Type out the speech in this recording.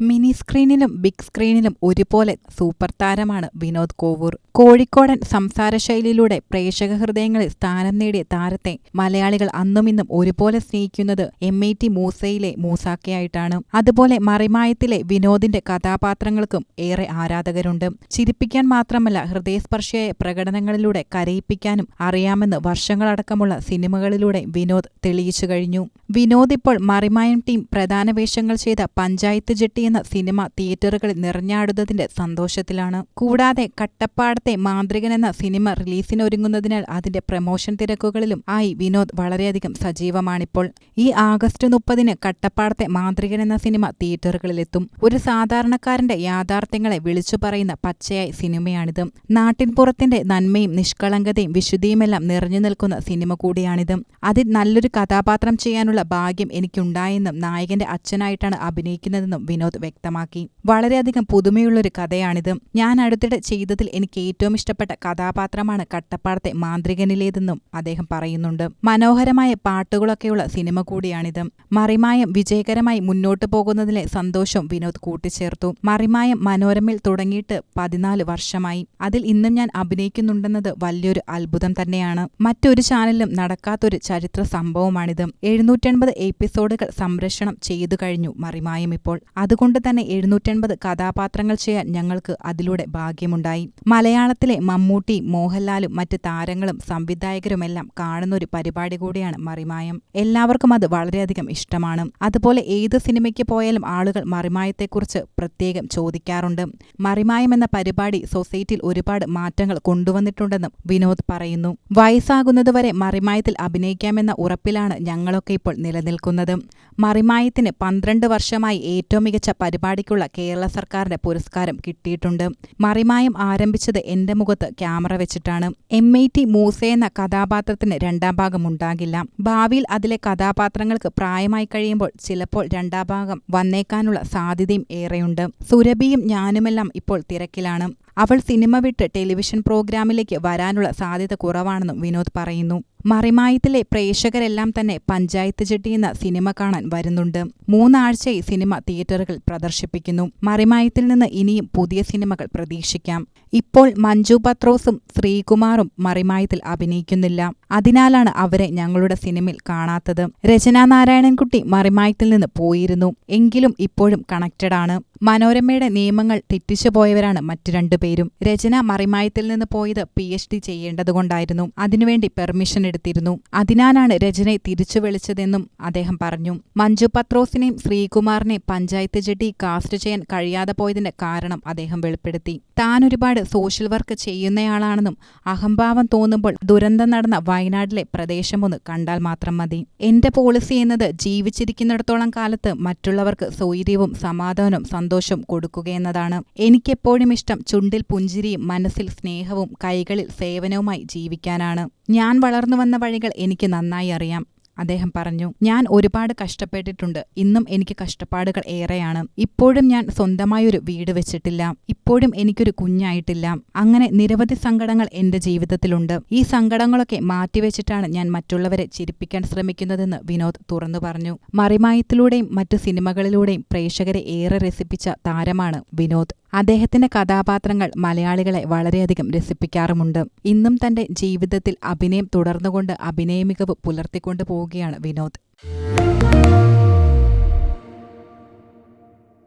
Mini സ്ക്രീനിലും big സ്ക്രീനിലും ഒരുപോലെ super താരമാണ് വിനോദ് കോവൂർ. കോഴിക്കോടൻ സംസാരശൈലിയിലൂടെ പ്രേക്ഷക ഹൃദയങ്ങളിൽ സ്ഥാനം നേടിയ താരത്തെ മലയാളികൾ അന്നും ഇന്നും ഒരുപോലെ സ്നേഹിക്കുന്നത് എം ഐ ടി മൂസയിലെ മൂസാക്കയായിട്ടാണ്. അതുപോലെ മറിമായത്തിലെ വിനോദിന്റെ കഥാപാത്രങ്ങൾക്കും ഏറെ ആരാധകരുണ്ട്. ചിരിപ്പിക്കാൻ മാത്രമല്ല ഹൃദയസ്പർശിയായ പ്രകടനങ്ങളിലൂടെ കരയിപ്പിക്കാനും അറിയാമെന്ന് വർഷങ്ങളടക്കമുള്ള സിനിമകളിലൂടെ വിനോദ് തെളിയിച്ചു കഴിഞ്ഞു. വിനോദ് ഇപ്പോൾ മറിമായം ടീം പ്രധാന വേഷങ്ങൾ ചെയ്ത പഞ്ചായത്ത് ജെട്ടി എന്ന സിനിമ തിയേറ്ററുകളിൽ നിറഞ്ഞാടുന്നതിന്റെ സന്തോഷത്തിലാണ്. കൂടാതെ കട്ടപ്പാടത്തെ മാന്ത്രികൻ എന്ന സിനിമ റിലീസിനൊരുങ്ങുന്നതിനാൽ അതിന്റെ പ്രമോഷൻ തിരക്കുകളിലും ആയി വിനോദ് വളരെയധികം സജീവമാണിപ്പോൾ. ഈ ആഗസ്റ്റ് മുപ്പതിന് കട്ടപ്പാടത്തെ മാന്ത്രികൻ എന്ന സിനിമ തിയേറ്ററുകളിലെത്തും. ഒരു സാധാരണക്കാരന്റെ യാഥാർത്ഥ്യങ്ങളെ വിളിച്ചു പറയുന്ന പച്ചയായ സിനിമയാണിത്. നാട്ടിൻപുറത്തിന്റെ നന്മയും നിഷ്കളങ്കതയും വിശുദ്ധിയുമെല്ലാം നിറഞ്ഞു നിൽക്കുന്ന സിനിമ കൂടിയാണിത്. അതിൽ നല്ലൊരു കഥാപാത്രം ചെയ്യാനുള്ള ഭാഗ്യം എനിക്കുണ്ടായെന്നും നായകന്റെ അച്ഛനായിട്ടാണ് അഭിനയിക്കുന്നതെന്നും വിനോദ് വ്യക്തമാക്കി. വളരെയധികം പുതുമയുള്ളൊരു കഥയാണിത്. ഞാൻ അടുത്തിടെ ചെയ്തതിൽ എനിക്ക് ഏറ്റവും ഇഷ്ടപ്പെട്ട കഥാപാത്രമാണ് കട്ടപ്പാടത്തെ മാന്ത്രികനിലേതെന്നും അദ്ദേഹം പറയുന്നുണ്ട്. മനോഹരമായ പാട്ടുകളൊക്കെയുള്ള സിനിമ കൂടിയാണിത്. മറിമായം വിജയകരമായി മുന്നോട്ടു പോകുന്നതിലെ സന്തോഷം വിനോദ് കൂട്ടിച്ചേർത്തു. മറിമായം മനോരമയിൽ തുടങ്ങിയിട്ട് പതിനാല് വർഷമായി. അതിൽ ഇന്നും ഞാൻ അഭിനയിക്കുന്നുണ്ടെന്നത് വലിയൊരു അത്ഭുതം തന്നെയാണ്. മറ്റൊരു ചാനലിലും നടക്കാത്തൊരു ചരിത്ര സംഭവമാണിത്. എഴുന്നൂറ്റൻപത് എപ്പിസോഡുകൾ സംരക്ഷണം ചെയ്തു കഴിഞ്ഞു മറിമായം ഇപ്പോൾ. അതുകൊണ്ട് തന്നെ എഴുന്നൂറ്റൻപത് കഥാപാത്രങ്ങൾ ചെയ്യാൻ ഞങ്ങൾക്ക് അതിലൂടെ ഭാഗ്യമുണ്ടായി. മലയാളത്തിലെ മമ്മൂട്ടി മോഹൻലാലും മറ്റ് താരങ്ങളും സംവിധായകരുമെല്ലാം കാണുന്ന ഒരു പരിപാടി കൂടിയാണ് മറിമായം. എല്ലാവർക്കും അത് വളരെയധികം ഇഷ്ടമാണ്. അതുപോലെ ഏത് സിനിമയ്ക്ക് പോയാലും ആളുകൾ മറിമായത്തെക്കുറിച്ച് പ്രത്യേകം ചോദിക്കാറുണ്ട്. മറിമായം എന്ന പരിപാടി സൊസൈറ്റിയിൽ ഒരുപാട് മാറ്റങ്ങൾ കൊണ്ടുവന്നിട്ടുണ്ടെന്നും വിനോദ് പറയുന്നു. വയസ്സാകുന്നതുവരെ മറിമായത്തിൽ അഭിനയിക്കാമെന്ന ഉറപ്പിലാണ് ഞങ്ങളൊക്കെ ഇപ്പോൾ നിലനിൽക്കുന്നത്. മറിമായത്തിന് പന്ത്രണ്ട് വർഷമായി ഏറ്റവും മികച്ച പരിപാടിക്കുള്ള കേരള സർക്കാരിന്റെ പുരസ്കാരം കിട്ടിയിട്ടുണ്ട്. മറിമായം ആരംഭിച്ചത് എന്റെ മുഖത്ത് ക്യാമറ വെച്ചിട്ടാണ്. എം ഐ ടി മൂസ എന്ന കഥാപാത്രത്തിന് രണ്ടാം ഭാഗം ഉണ്ടാകില്ല. ഭാവിയിൽ അതിലെ കഥാപാത്രങ്ങൾക്ക് പ്രായമായി കഴിയുമ്പോൾ ചിലപ്പോൾ രണ്ടാം ഭാഗം വന്നേക്കാനുള്ള സാധ്യതയും ഏറെയുണ്ട്. സുരഭിയും ഞാനുമെല്ലാം ഇപ്പോൾ തിരക്കിലാണ്. അവൾ സിനിമ വിട്ട് ടെലിവിഷൻ പ്രോഗ്രാമിലേക്ക് വരാനുള്ള സാധ്യത കുറവാണെന്നും വിനോദ് പറയുന്നു. മറിമായത്തിലെ പ്രേക്ഷകരെല്ലാം തന്നെ പഞ്ചായത്ത് ചെട്ടി എന്ന സിനിമ കാണാൻ വരുന്നുണ്ട്. മൂന്നാഴ്ചയായി സിനിമ തിയേറ്ററുകൾ പ്രദർശിപ്പിക്കുന്നു. മറിമായത്തിൽ നിന്ന് ഇനിയും പുതിയ സിനിമകൾ പ്രതീക്ഷിക്കാം. ഇപ്പോൾ മഞ്ജു പത്രോസും ശ്രീകുമാറും മറിമായത്തിൽ അഭിനയിക്കുന്നില്ല. അതിനാലാണ് അവരെ ഞങ്ങളുടെ സിനിമയിൽ കാണാത്തത്. രചനാ നാരായണൻകുട്ടി മറിമായത്തിൽ നിന്ന് പോയിരുന്നു. എങ്കിലും ഇപ്പോഴും കണക്റ്റഡാണ്. മനോരമയുടെ നിയമങ്ങൾ തെറ്റിച്ചുപോയവരാണ് മറ്റു രണ്ടുപേരും രചന മറിമായത്തിൽ നിന്ന് പോയത് പി എച്ച് ഡി ചെയ്യേണ്ടതുകൊണ്ടായിരുന്നു. അതിനുവേണ്ടി പെർമിഷൻ എടുത്തിരുന്നു. അതിനാലാണ് രചനയെ തിരിച്ചു വിളിച്ചതെന്നും അദ്ദേഹം പറഞ്ഞു. മഞ്ജു പത്രോസിനെയും ശ്രീകുമാറിനെയും പഞ്ചായത്ത് ജെട്ടി കാസ്റ്റ് ചെയ്യാൻ കഴിയാതെ പോയതിന്റെ കാരണം അദ്ദേഹം വെളിപ്പെടുത്തി. താൻ ഒരുപാട് സോഷ്യൽ വർക്ക് ചെയ്യുന്നയാളാണെന്നും അഹംഭാവം തോന്നുമ്പോൾ ദുരന്തം നടന്ന വയനാട്ടിലെ പ്രദേശമൊന്ന് കണ്ടാൽ മാത്രം മതി. എന്റെ പോളിസി എന്നത് ജീവിച്ചിരിക്കുന്നിടത്തോളം കാലത്ത് മറ്റുള്ളവർക്ക് സൗര്യവും സമാധാനവും സന്തോഷവും കൊടുക്കുകയെന്നതാണ് എനിക്കെപ്പോഴും ഇഷ്ടം ചുണ്ടിൽ പുഞ്ചിരിയും മനസ്സിൽ സ്നേഹവും കൈകളിൽ സേവനവുമായി ജീവിക്കാനാണ്. ഞാൻ വളർന്നു വന്ന വഴികൾ എനിക്ക് നന്നായി അറിയാം. അദ്ദേഹം പറഞ്ഞു ഞാൻ ഒരുപാട് കഷ്ടപ്പെട്ടിട്ടുണ്ട്. ഇന്നും എനിക്ക് കഷ്ടപ്പാടുകൾ ഏറെയാണ്. ഇപ്പോഴും ഞാൻ സ്വന്തമായൊരു വീട് വെച്ചിട്ടില്ല. ഇപ്പോഴും എനിക്കൊരു കുഞ്ഞായിട്ടില്ല. അങ്ങനെ നിരവധി സങ്കടങ്ങൾ എന്റെ ജീവിതത്തിലുണ്ട്. ഈ സങ്കടങ്ങളൊക്കെ മാറ്റിവെച്ചിട്ടാണ് ഞാൻ മറ്റുള്ളവരെ ചിരിപ്പിക്കാൻ ശ്രമിക്കുന്നതെന്ന് വിനോദ് തുറന്നു പറഞ്ഞു. മറിമായത്തിലൂടെയും മറ്റു സിനിമകളിലൂടെയും പ്രേക്ഷകരെ ഏറെ രസിപ്പിച്ച താരമാണ് വിനോദ്. അദ്ദേഹത്തിന്റെ കഥാപാത്രങ്ങൾ മലയാളികളെ വളരെയധികം രസിപ്പിക്കാറുമുണ്ട്. ഇന്നും തന്റെ ജീവിതത്തിൽ അഭിനയം തുടർന്നുകൊണ്ട് അഭിനയ മികവ് പുലർത്തിക്കൊണ്ടു പോവുകയാണ് വിനോദ്.